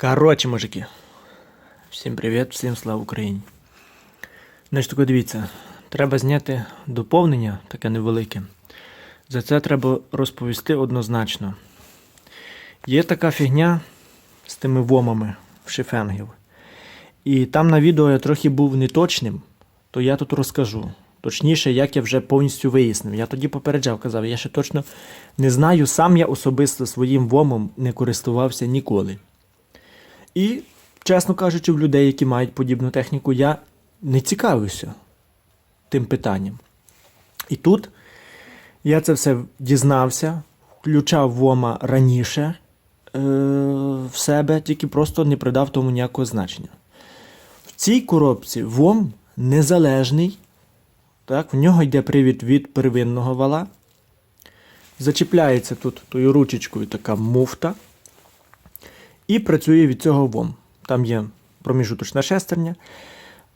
Коротше, мужики. Всім привіт, всім слава Україні. Значить, тако дивіться, треба зняти доповнення, таке невелике. За це треба розповісти однозначно. Є така фігня з тими вомами в шифенгів. І там на відео я трохи був неточним, то я тут розкажу. Точніше, як я вже повністю вияснив. Я тоді попереджав, казав, я ще точно не знаю, сам я особисто своїм вомом не користувався ніколи. І, чесно кажучи, в людей, які мають подібну техніку, я не цікавився тим питанням. І тут я це все дізнався, включав ВОМа раніше е- в себе, тільки просто не придав тому ніякого значення. В цій коробці ВОМ незалежний. Так, в нього йде привід від первинного вала. Зачіпляється тут тою ручечкою така муфта. І працює від цього ВОМ. Там є проміжуточна шестерня.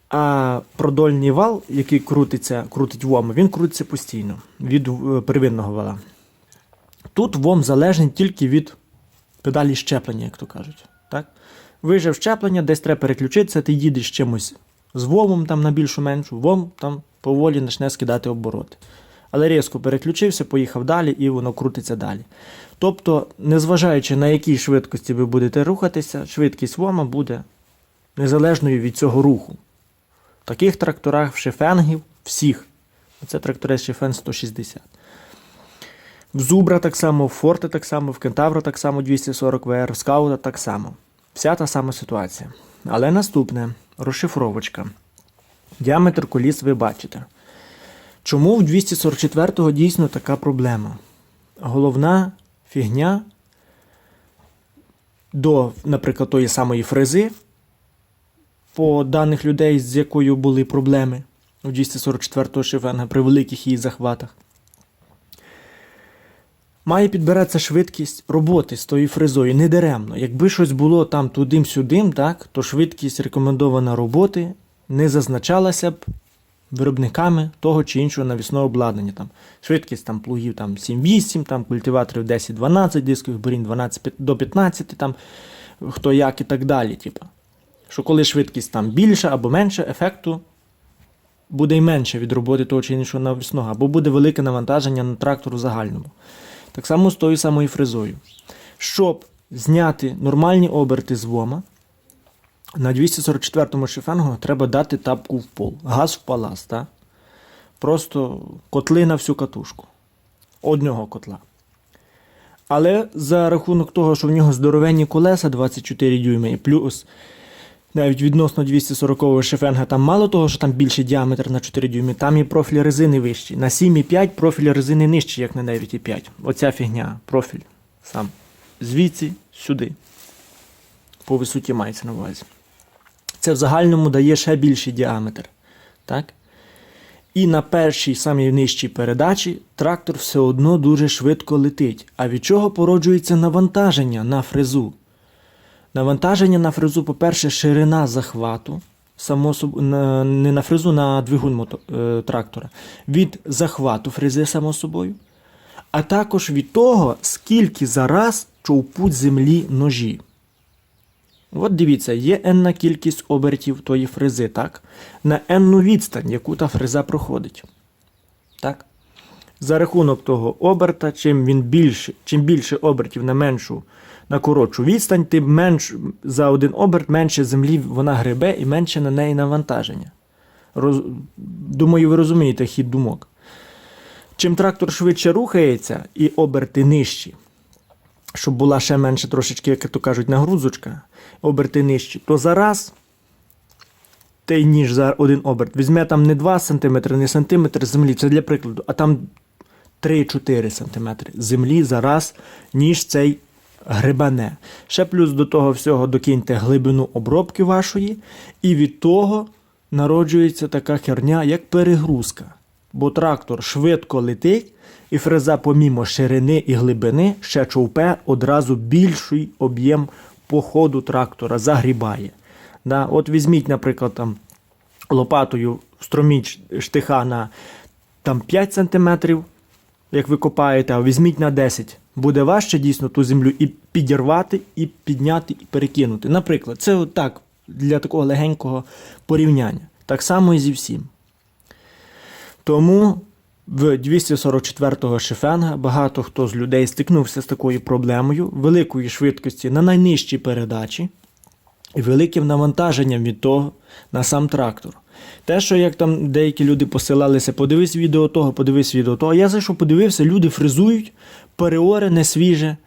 А продольний вал, який крутиться, крутить ВОМ, він крутиться постійно від е, первинного вала. Тут ВОМ залежний тільки від педалі щеплення, як то кажуть. Так? Вижив щеплення, десь треба переключитися, ти їдеш чимось з ВОМом там на більшу меншу, ВОМ там поволі почне скидати обороти. Але різко переключився, поїхав далі і воно крутиться далі. Тобто, незважаючи на якій швидкості ви будете рухатися, швидкість ВОМа буде незалежною від цього руху. В таких тракторах в шифенгів всіх. Це трактори Шифен 160. В Зубра так само, в Форте так само, в Кентавра так само 240 ВР, в Скаута так само. Вся та сама ситуація. Але наступне розшифровочка. Діаметр коліс ви бачите. Чому в 244-го дійсно така проблема? Головна фігня до, наприклад, тої самої фрези, по даних людей, з якою були проблеми у 244-го шифенга при великих її захватах. Має підбиратися швидкість роботи з тою фрезою недаремно. Якби щось було там тудим-сюдим, так, то швидкість рекомендована роботи не зазначалася б виробниками того чи іншого навісного обладнання. Там, швидкість там, плугів там, 7-8, там, культиваторів 10-12, дискових борін 12 до 15, там, хто як і так далі. Типу. Що коли швидкість там більша або менша, ефекту буде й менше від роботи того чи іншого навісного, або буде велике навантаження на трактор в загальному. Так само з тою самою фрезою. Щоб зняти нормальні оберти з ВОМа, на 244-му шифенгу треба дати тапку в пол. Газ в палас, так? Просто котли на всю катушку. Одного котла. Але за рахунок того, що в нього здоровенні колеса 24 дюйми, і плюс навіть відносно 240-го шифенга, там мало того, що там більший діаметр на 4 дюйми, там і профіль резини вищий. На 7,5 профіль резини нижчий, як на 9,5. Оця фігня, профіль сам. Звідси сюди. По висоті мається на увазі. Це в загальному дає ще більший діаметр. Так? І на першій самій нижчій передачі трактор все одно дуже швидко летить. А від чого породжується навантаження на фрезу? Навантаження на фрезу, по-перше, ширина захвату, само соб... на... не на фрезу, на двигун мото... е, трактора, від захвату фрези, само собою, а також від того, скільки зараз човпуть землі ножі. От дивіться, є енна кількість обертів тої фрези, так? На енну відстань, яку та фреза проходить. Так? За рахунок того оберта, чим він більше, чим більше обертів на меншу, на коротшу відстань, тим менш, за один оберт менше землі вона гребе і менше на неї навантаження. Роз... Думаю, ви розумієте хід думок. Чим трактор швидше рухається і оберти нижчі, щоб була ще менше трошечки, як то кажуть, нагрузочка, оберти нижчі, то зараз той ніж за один оберт візьме там не 2 см, не сантиметр землі, це для прикладу, а там 3-4 см землі зараз, ніж цей грибане. Ще плюс до того всього докиньте глибину обробки вашої, і від того народжується така херня, як перегрузка. Бо трактор швидко летить, і фреза, помімо ширини і глибини, ще човпе одразу більший об'єм по ходу трактора загрібає. Да? От візьміть, наприклад, там лопатою строміть штиха на там, 5 см, як ви копаєте, а візьміть на 10. Буде важче дійсно ту землю і підірвати, і підняти, і перекинути. Наприклад, це так для такого легенького порівняння. Так само і зі всім. Тому в 244-го Шефенга багато хто з людей стикнувся з такою проблемою великої швидкості на найнижчій передачі і великим навантаженням від того на сам трактор. Те, що як там деякі люди посилалися, подивись відео того, подивись відео того. Я зайшов, подивився, люди фрезують, переорене свіже.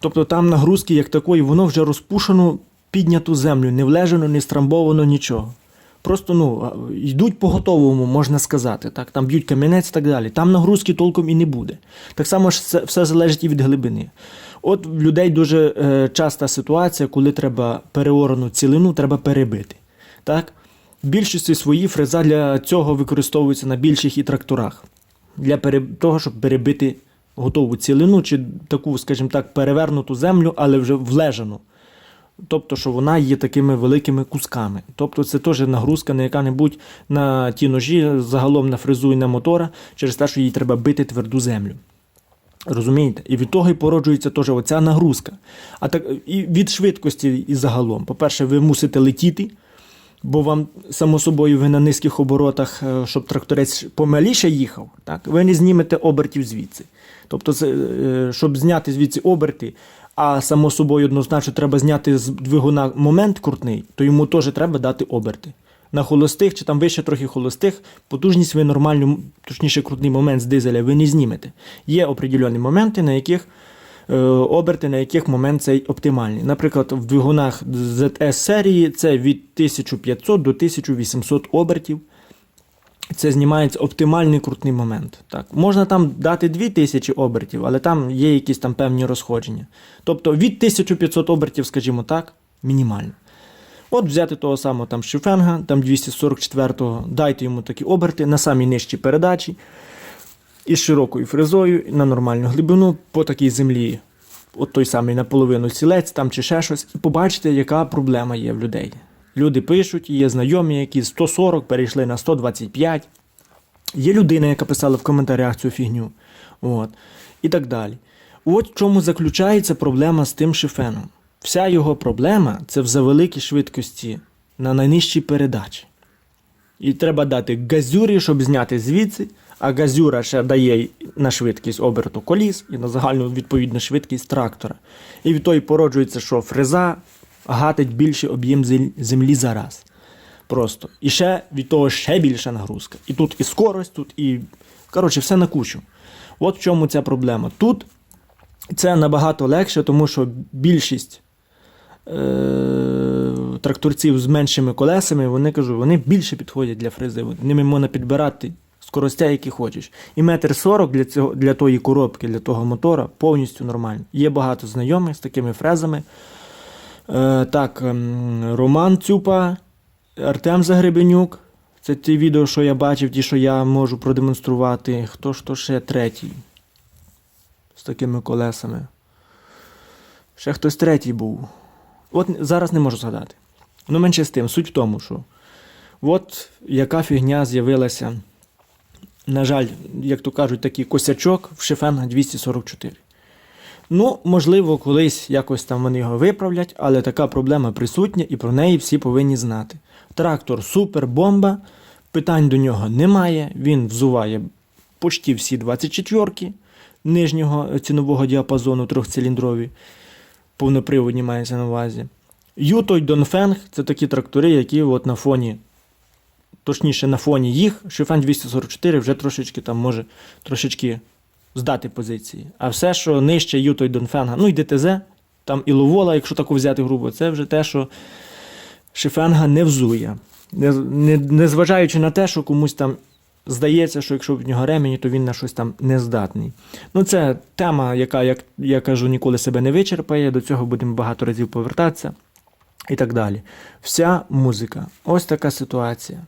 Тобто там нагрузки як такої, воно вже розпушено, підняту землю, не влежено, не страмбовано нічого. Просто ну, йдуть по готовому, можна сказати. Так? Там б'ють камінець і так далі. Там нагрузки толком і не буде. Так само ж це все залежить і від глибини. От в людей дуже е, часта ситуація, коли треба переорену цілину, треба перебити. Так? В більшості свої фреза для цього використовується на більших і тракторах. Для того, щоб перебити готову цілину чи таку, скажімо так, перевернуту землю, але вже влежану. Тобто, що вона є такими великими кусками. Тобто це теж нагрузка на яка-небудь на ті ножі, загалом на фрезу і на мотора, через те, що їй треба бити тверду землю. Розумієте? І від того і породжується теж оця нагрузка. А так і від швидкості і загалом. По-перше, ви мусите летіти, бо вам, само собою, ви на низьких оборотах, е, щоб тракторець помаліше їхав, так? ви не знімете обертів звідси. Тобто, е, щоб зняти звідси оберти, а само собою однозначно треба зняти з двигуна момент крутний, то йому теж треба дати оберти. На холостих чи там вище трохи холостих, потужність ви нормальну, точніше, крутний момент з дизеля ви не знімете. Є определені моменти, на яких е, оберти, на яких момент цей оптимальний. Наприклад, в двигунах ZS серії це від 1500 до 1800 обертів. Це знімається оптимальний крутний момент. Так. Можна там дати 2000 обертів, але там є якісь там певні розходження. Тобто від 1500 обертів, скажімо так, мінімально. От взяти того самого там Шифенга, там 244-го, дайте йому такі оберти на самій нижчій передачі із широкою фрезою на нормальну глибину по такій землі. От той самий наполовину сілець там чи ще щось, і побачите, яка проблема є в людей. Люди пишуть, є знайомі, які з 140 перейшли на 125. Є людина, яка писала в коментарях цю фігню. От. І так далі. От в чому заключається проблема з тим шифеном. Вся його проблема це в завеликій швидкості на найнижчій передачі. І треба дати газюрі, щоб зняти звідси, а газюра ще дає на швидкість оберту коліс і на загальну відповідну швидкість трактора. І від того породжується, що фреза гатить більший об'єм землі за раз. Просто. І ще від того ще більша нагрузка. І тут і скорость, тут і. Коротше, все на кучу. От в чому ця проблема. Тут це набагато легше, тому що більшість е- тракторців з меншими колесами, вони кажу, вони більше підходять для фрези. Ними можна підбирати скоростя, які хочеш. І метр сорок для, цього, для тої коробки, для того мотора повністю нормально. Є багато знайомих з такими фрезами. Е, так, ем, Роман Цюпа, Артем Загребенюк. Це ті відео, що я бачив, ті, що я можу продемонструвати. Хто ж то ще третій? З такими колесами. Ще хтось третій був. От зараз не можу згадати. Ну, менше з тим, суть в тому, що от яка фігня з'явилася. На жаль, як то кажуть, такий косячок в Шефенга 244. Ну, можливо, колись якось там вони його виправлять, але така проблема присутня і про неї всі повинні знати. Трактор супер бомба, питань до нього немає. Він взуває почти всі 24-ки нижнього цінового діапазону трьохциліндрові, повноприводні мається на увазі. Юто й Донфенг це такі трактори, які от на фоні, точніше на фоні їх, Шифен 244 вже трошечки там може трошечки здати позиції. А все, що нижче Юто й Донфенга, ну і ДТЗ, там і Ловола, якщо таку взяти грубо, це вже те, що Шифенга не взує. Не, не, незважаючи на те, що комусь там здається, що якщо в нього ремені, то він на щось там не здатний. Ну, це тема, яка, як я кажу, ніколи себе не вичерпає, до цього будемо багато разів повертатися і так далі. Вся музика. Ось така ситуація.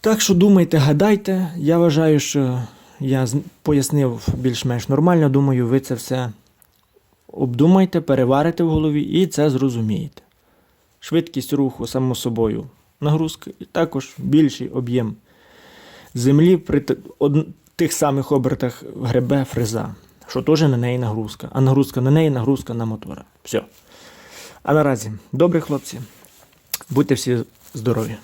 Так що думайте, гадайте. Я вважаю, що я пояснив більш-менш нормально. Думаю, ви це все обдумайте, переварите в голові і це зрозумієте. Швидкість руху, само собою, нагрузка, і також більший об'єм землі при тих самих обертах гребе фреза, що теж на неї нагрузка. А нагрузка на неї, нагрузка на мотора. Все. А наразі, добрі хлопці, будьте всі здорові.